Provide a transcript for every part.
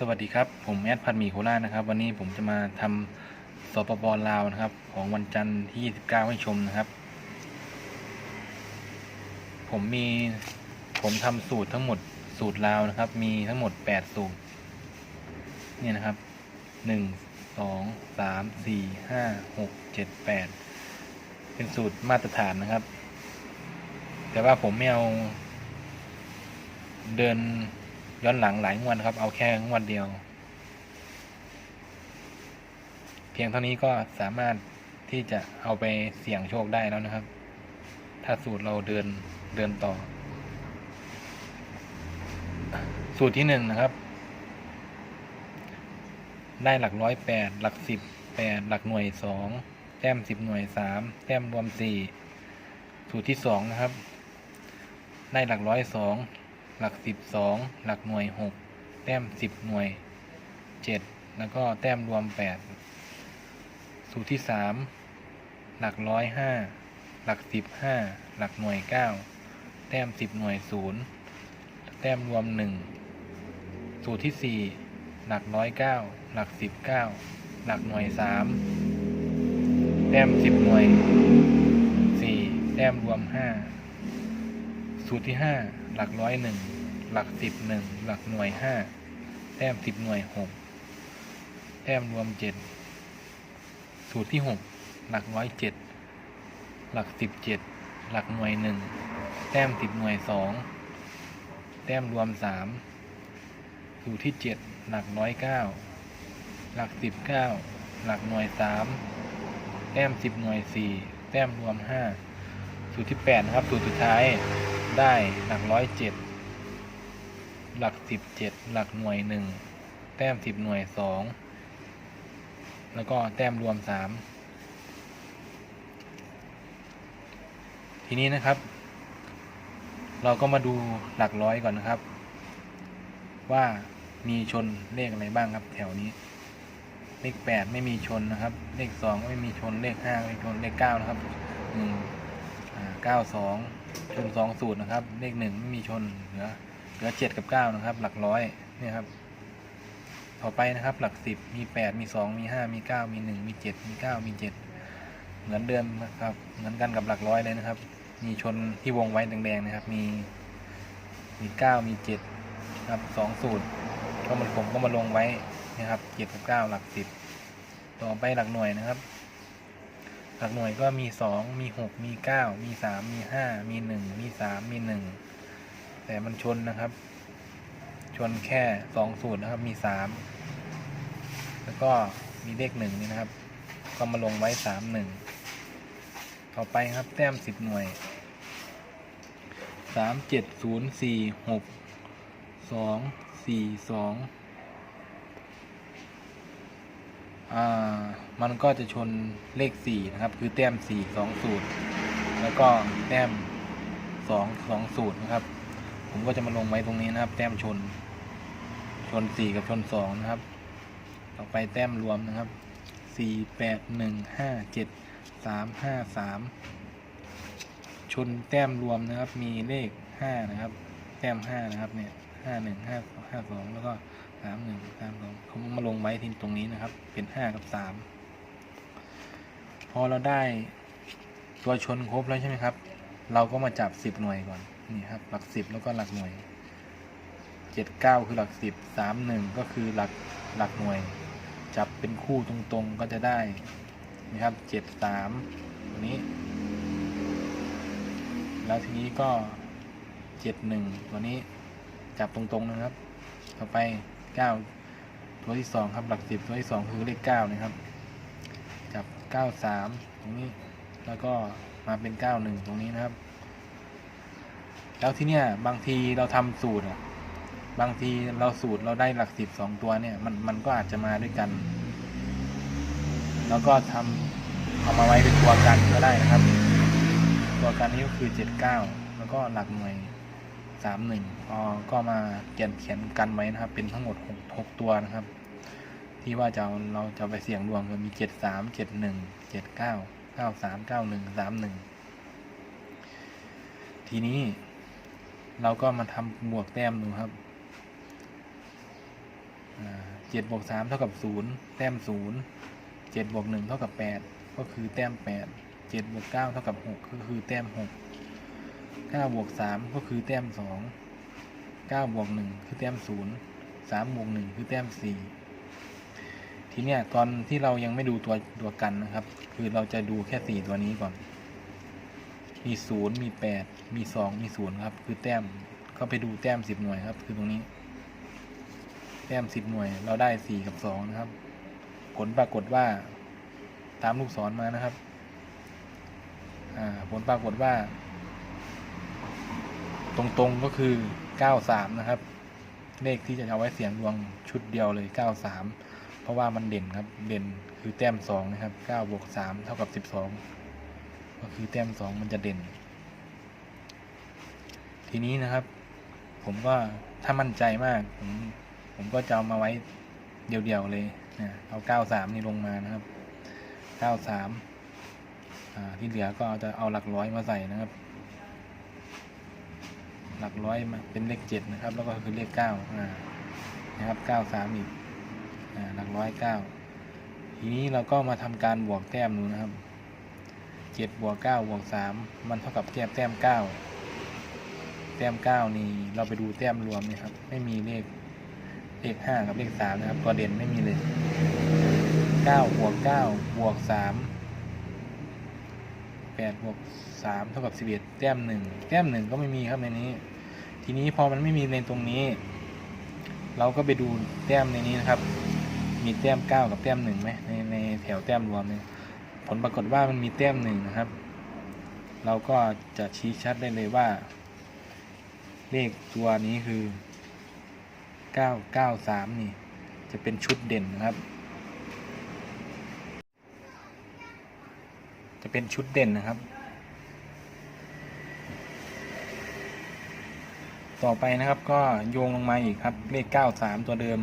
สวัสดีครับ ผมแอดพันหมีโคราชนะครับ วันนี้ผมจะมาทำสปปลาวนะครับ ของวันจันทร์ที่ 29 ให้ชมนะครับ ผมมีผมทำสูตรทั้งหมดสูตรลาวนะครับ มีทั้งหมด 8 สูตรเนี่ยนะครับ 1 2 3 4 5 6 7 8 เป็นสูตรมาตรฐานนะครับ แต่ว่าผมไม่เอาเดิน ย้อนหลังหลายงวดครับเอาแค่งวดเดียว เพียงเท่านี้ก็สามารถที่จะเอาไปเสี่ยงโชคได้แล้วนะครับ ถ้าสูตรเราเดินเดินต่อ สูตรที่หนึ่งนะครับ ได้หลักร้อยแปดหลักสิบแปดหลักหน่วยสองแต้มสิบหน่วยสามแต้มรวมสี่สูตรที่สองนะครับ ได้หลักร้อยสอง หลักสิบสองหลักหน่วยหกแต้มสิบหน่วยเจ็ดแล้วก็แต้มรวมแปดสูตรที่สามหลักร้อยห้าหลักสิบห้าหลักหน่วยเก้าแต้มสิบหน่วยศูนย์แต้มรวมหนึ่งสูตรที่สี่หลักร้อยเก้าหลักสิบเก้าหลักหน่วยสามแต้มสิบหน่วยสี่แต้มรวมห้าสูตรที่ห้าหลักร้อยหนึ่ง หลักสิบหนึ่งหลักหน่วยห้าแต้มสิบหน่วยหกแต้มรวมเจ็ดสูตรที่หกหลักร้อยเจ็ดหลักสิบเจ็ดหลักหน่วยหนึ่งแต้มสิบหน่วยสองแต้มรวมสามสูตรที่เจ็ดหลักร้อยเก้าหลักสิบเก้าหลักหน่วยสามแต้มสิบหน่วยสี่แต้มรวมห้าสูตรที่แปดนะครับ สูตรสุดท้ายได้หลักร้อยเจ็ด หลักสิบเจ็ดหลักหน่วยหนึ่งแต้มสิบหน่วยสองแล้วก็แต้มรวมสามทีนี้นะครับ เราก็มาดูหลักร้อยก่อนนะครับ ว่ามีชนเลขอะไรบ้างครับแถวนี้ เลขแปดไม่มีชนนะครับ เลขสองไม่มีชนเลขห้าไม่มีชนเลขเก้านะครับหนึ่งเก้าสองชนสองสูตรนะครับ เลขหนึ่งไม่มีชนเหลือ เหลือเจ็ดกับเก้านะครับ หลักร้อยเนี่ยครับ ต่อไปนะครับหลักสิบมีแปดมีสองมีห้ามีเก้ามีหนึ่งมีเจ็ดมีเก้ามีเจ็ดเหมือนเดิมนะครับ เหมือนกันกับหลักร้อยเลยนะครับ มีชนที่วงไว้แดงๆนะครับ มีมีเก้ามีเจ็ดครับสองสูตร ก็มันผมก็มาลงไว้นะครับเจ็ดกับเก้าหลักสิบต่อไปหลักหน่วยนะครับ หลักหน่วยก็มีสองมีหกมีเก้ามีสามมีห้ามีหนึ่งมีสามมีหนึ่ง แต่มันชนนะครับ ชนแค่สองสูตรนะครับ มีสามแล้วก็มีเลขหนึ่งนี่นะครับ ก็มาลงไว้สามหนึ่งต่อไปครับแต้มสิบหน่วยสามเจ็ดศูนย์สี่หกสองสี่สองอ่า มันก็จะชนเลขสี่นะครับ คือแต้มสี่สองสูตร แล้วก็แต้มสองสองสูตรนะครับ ผมก็จะมาลงไว้ตรงนี้นะครับ แต้มชน ชนสี่กับชนสองนะครับ ต่อไปแต้มรวมนะครับสี่แปดหนึ่งห้าเจ็ดสามห้าสามชนแต้มรวมนะครับ มีเลขห้านะครับ แต้มห้านะครับเนี่ยห้าหนึ่งห้าห้าสองแล้วก็สามหนึ่งสามสองผมมาลงไว้ที่ตรงนี้นะครับ เป็นห้ากับสามพอเราได้ตัวชนครบแล้วใช่ไหมครับ เราก็มาจับสิบหน่วยก่อน นี่ครับหลักสิบแล้วก็หลักหน่วยเจ็ดเก้าคือหลักสิบสามหนึ่งก็คือหลักหลักหน่วย จับเป็นคู่ตรงๆก็จะได้นะครับเจ็ดสามตัวนี้ แล้วทีนี้ก็เจ็ดหนึ่งตัวนี้จับตรงๆนะครับ ต่อไปเก้าตัวที่สองครับหลักสิบตัวที่สองคือเลขเก้านะครับ จับเก้าสามตรงนี้แล้วก็มาเป็นเก้าหนึ่งตรงนี้นะครับ แล้วที่เนี้ยบางทีเราทำสูตรอะบางทีเราสูตรเราได้หลักสิบสองตัวเนี่ยมันมันก็อาจจะมาด้วยกัน แล้วก็ทำเอามาไว้เป็นตัวกันก็ได้นะครับ ตัวกันนี้ก็คือเจ็ดเก้าแล้วก็หลักหน่วยสามหนึ่งก็มาเขียนเขียนกันไว้นะครับ เป็นทั้งหมดหกหกตัวนะครับ ที่ว่าจะเราจะไปเสี่ยงดวงคือมีเจ็ดสามเจ็ดหนึ่งเจ็ดเก้าเก้าสามเก้าหนึ่งสามหนึ่งทีนี้ เราก็มาทำบวกแต้มดูครับเจ็ดบวกสามเท่ากับศูนย์แต้มศูนย์เจ็ดบวกหนึ่งเท่ากับแปดก็คือแต้มแปดเจ็ดบวกเก้าเท่ากับหกก็คือแต้มหกเก้าบวกสามก็คือแต้มสองเก้าบวกหนึ่งคือแต้มศูนย์สามบวกหนึ่งคือแต้มสี่ทีเนี้ยตอนที่เรายังไม่ดูตัวตัวกันนะครับ คือเราจะดูแค่สี่ตัวนี้ก่อน มีศูนย์มีแปดมีสองมีศูนย์ครับ คือแต้มเข้าไปดูแต้มสิบหน่วยครับ คือตรงนี้ แต้มสิบหน่วย เราได้สี่กับสองนะครับ ผลปรากฏว่าตามลูกศรมานะครับอ่าผลปรากฏว่า ตรงๆก็คือเก้าสามนะครับ เลขที่จะเอาไว้เสียงดวงชุดเดียวเลยเก้าสามเพราะว่ามันเด่นครับ เด่นคือแต้มสองนะครับเก้าบวกสามเท่ากับสิบสอง ก็คือแต้มสองมันจะเด่น ทีนี้นะครับ ผมก็ถ้ามั่นใจมาก ผมผมก็จะเอามาไว้เดี่ยวๆเลยนะเอาเก้าสามนี่ลงมานะครับเก้าสามที่เหลือก็จะเอาหลักร้อยมาใส่นะครับ หลักร้อยมาเป็นเลขเจ็ดนะครับ แล้วก็คือเลขเก้านะครับเก้าสามอีกหลักร้อยเก้าทีนี้เราก็มาทำการบวกแต้มดูนะครับ เจ็ดบวกเก้าบวกสามมันเท่ากับแต้มแต้มเก้าแต้มเก้านี่เราไปดูแต้มรวมนี่ครับ ไม่มีเลขเลขห้ากับเลขสามนะครับ ตัวเด่นไม่มีเลยเก้าบวกเก้าบวกสามแปดบวกสามเท่ากับสิบเอ็ดแต้มหนึ่งแต้มหนึ่งก็ไม่มีครับในนี้ ทีนี้พอมันไม่มีในตรงนี้ เราก็ไปดูแต้มในนี้นะครับ มีแต้มเก้ากับแต้มหนึ่งไหมในในแถวแต้มรวมเนี่ย ผลปรากฏว่ามันมีแต้มหนึ่งนะครับ เราก็จะชี้ชัดได้เลยว่า เลขตัวนี้คือ 993 นี่ จะเป็นชุดเด่นนะครับ จะเป็นชุดเด่นนะครับ ต่อไปนะครับก็โยงลงมาอีกครับ เลข 93 ตัวเดิม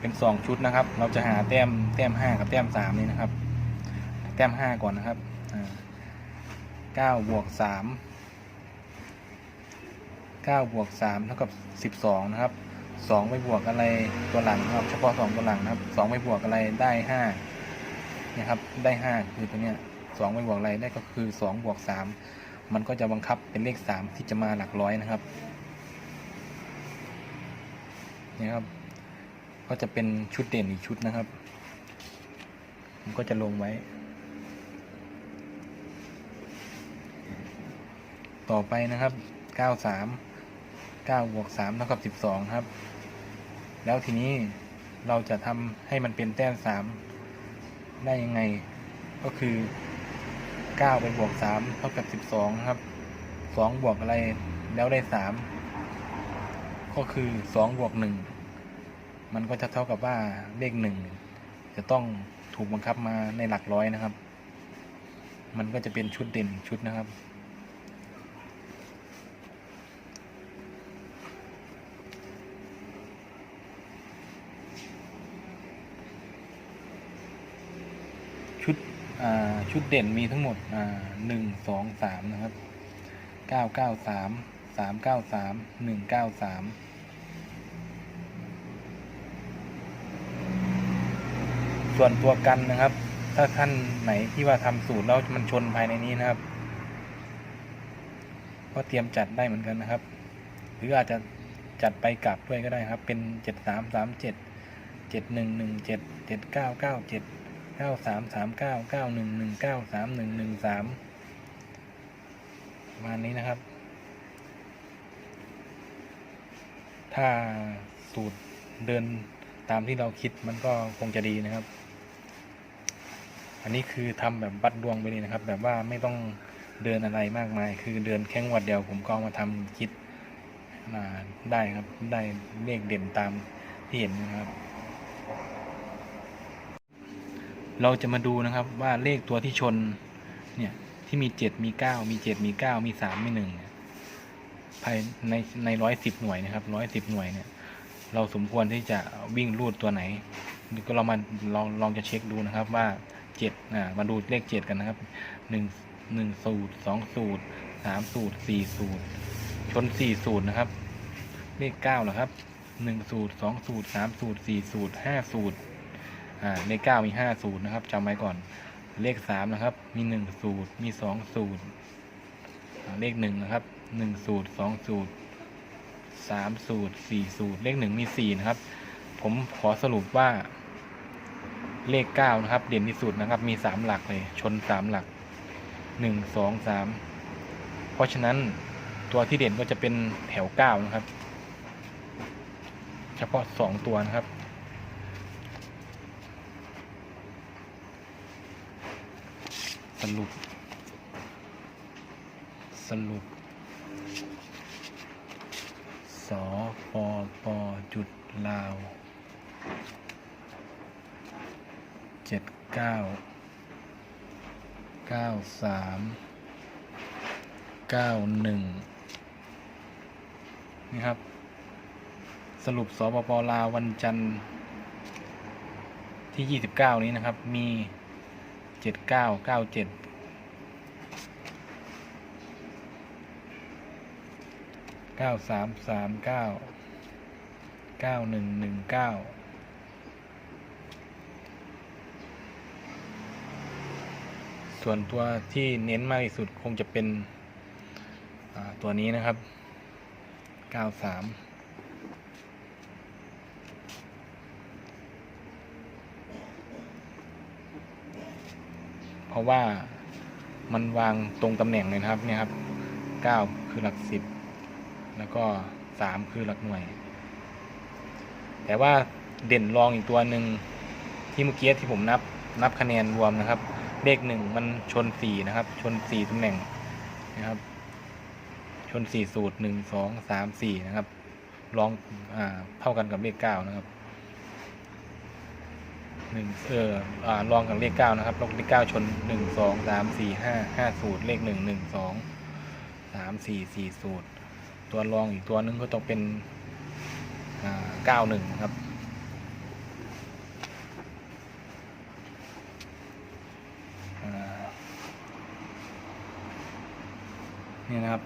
เป็น 2 ชุดนะครับ เราจะหาแต้มแต้ม 5 กับแต้ม 3 นี่นะครับ แต้ม5ก่อนนะครับอ่า9บวก3 9บวก3เท่ากับ12นะครับ2ไปบวกอะไรตัวหลังนะครับ เฉพาะ2ตัวหลังนะครับ2ไปบวกอะไรได้5นะครับได้5คือตัวเนี้ย2ไปบวกอะไรได้ก็คือ2บวก3มันก็จะบังคับเป็นเลข3ที่จะมาหลักร้อยนะครับนี่ครับ ก็จะเป็นชุดเด่นอีกชุดนะครับ ผมก็จะลงไว้ ต่อไปนะครับ93 9บวก3เท่ากับ12ครับ แล้วทีนี้เราจะทำให้มันเป็นแต้ม3ได้ยังไง ก็คือ9ไปบวก3เท่ากับ12ครับ2บวกอะไรแล้วได้3ก็คือ2บวก1มันก็จะเท่ากับว่าเลข1จะต้องถูกบังคับมาในหลักร้อยนะครับ มันก็จะเป็นชุดเด่นชุดนะครับ ชุดชุดเด่นมีทั้งหมดหนึ่งสองสามนะครับเก้าเก้าสามสามเก้าสามหนึ่งเก้าสามส่วนตัวกันนะครับ ถ้าท่านไหนที่ว่าทำสูตรแล้วมันชนภายในนี้นะครับ ก็เตรียมจัดได้เหมือนกันนะครับ หรืออาจจะจัดไปกลับด้วยก็ได้ครับ เป็นเจ็ดสามสามเจ็ดเจ็ดหนึ่งหนึ่งเจ็ดเจ็ดเก้าเก้าเจ็ด เก้าสามสามเก้าเก้าหนึ่งหนึ่งเก้าสามหนึ่งหนึ่งสามประมาณนี้นะครับ ถ้าสูตรเดินตามที่เราคิดมันก็คงจะดีนะครับ อันนี้คือทำแบบบัดดวงไปเลยนะครับ แบบว่าไม่ต้องเดินอะไรมากมาย คือเดินแค่งวัดเดียวผมก็เอามาทำคิดได้ครับ ได้เลขเด่นตามที่เห็นนะครับ เราจะมาดูนะครับว่าเลขตัวที่ชนเนี่ยที่มีเจ็ดมีเก้ามีเจ็ดมีเก้ามีสามมีหนึ่งภายในในร้อยสิบหน่วยนะครับร้อยสิบหน่วยเนี่ย เราสมควรที่จะวิ่งรูดตัวไหนก็เรามาลองลองจะเช็คดูนะครับว่าเจ็ดอ่ามาดูเลขเจ็ดกันนะครับหนึ่งหนึ่งสูตรสองสูตรสามสูตรสี่สูตร ชนสี่สูตรนะครับ เลขเก้าเหรอครับหนึ่งสูตรสองสูตรสามสูตรสี่สูตรห้าสูตร อ่าเลขเก้ามีห้าสูตรนะครับจำไว้ก่อน เลขสามนะครับ มีหนึ่งสูตรมีสองสูตรอ่าเลขหนึ่งนะครับหนึ่งสูตรสองสูตรสามสูตรสี่สูตรเลขหนึ่งมีสี่นะครับ ผมขอสรุปว่าเลขเก้านะครับ เด่นที่สุดนะครับ มีสามหลักเลย ชนสามหลักหนึ่งสองสามเพราะฉะนั้นตัวที่เด่นก็จะเป็นแถวเก้านะครับ เฉพาะสองตัวนะครับ สรุป สรุปสอปอปอจุดลาวเจ็ดเก้าเก้าสามเก้าหนึ่งนี่ครับ สรุปสปปลาววันจันทร์ที่ 29 นี้นะครับ มี เจ็ดเก้าเก้าเจ็ดเก้าสามสามเก้าเก้าหนึ่งหนึ่งเก้าส่วนตัวที่เน้นมากที่สุดคงจะเป็นตัวนี้นะครับเก้าสาม ราะว่ามันวางตรงตำแหน่งเลยนะครับเนี่ยครับ 9 คือหลักสิบแล้วก็ 3 คือหลักหน่วย แต่ว่าเด่นรองอีกตัวหนึ่งที่เมื่อกี้ที่ผมนับนับคะแนนรวมนะครับ เลขหนึ่งมันชนสี่นะครับ ชนสี่ตำแหน่งนะครับ ชนสี่สูตรหนึ่งสองสามสี่นะครับรองอเท่ากันกับเลขเก้านะครับ หนึ่งเอออ่ารองกับเลขเก้านะครับเลขเก้าชนหนึ่งสองสามสี่ห้าห้าสูตรเลขหนึ่งหนึ่งสองสามสี่สี่สูตร ตัวรองอีกตัวนึงก็ต้องเป็นอ่าเก้าหนึ่งครับนี่นะครับ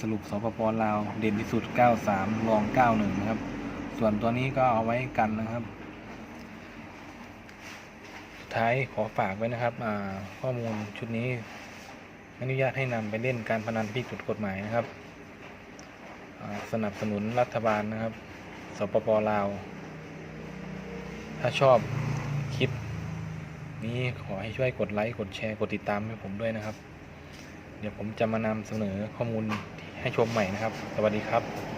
สรุปสปปลาว เด่นที่สุด 93รอง91 นะครับ ส่วนตัวนี้ก็เอาไว้กันนะครับ ท้ายขอฝากไว้นะครับข้อมูลชุดนี้ อนุญาตให้นำไปเล่นการพนันที่ผิดกฎหมายนะครับ สนับสนุนรัฐบาลนะครับ สปปลาว ถ้าชอบคลิปนี้ขอให้ช่วยกดไลค์กดแชร์กดติดตามให้ผมด้วยนะครับ เดี๋ยวผมจะมานำเสนอข้อมูลให้ชมใหม่นะครับ สวัสดีครับ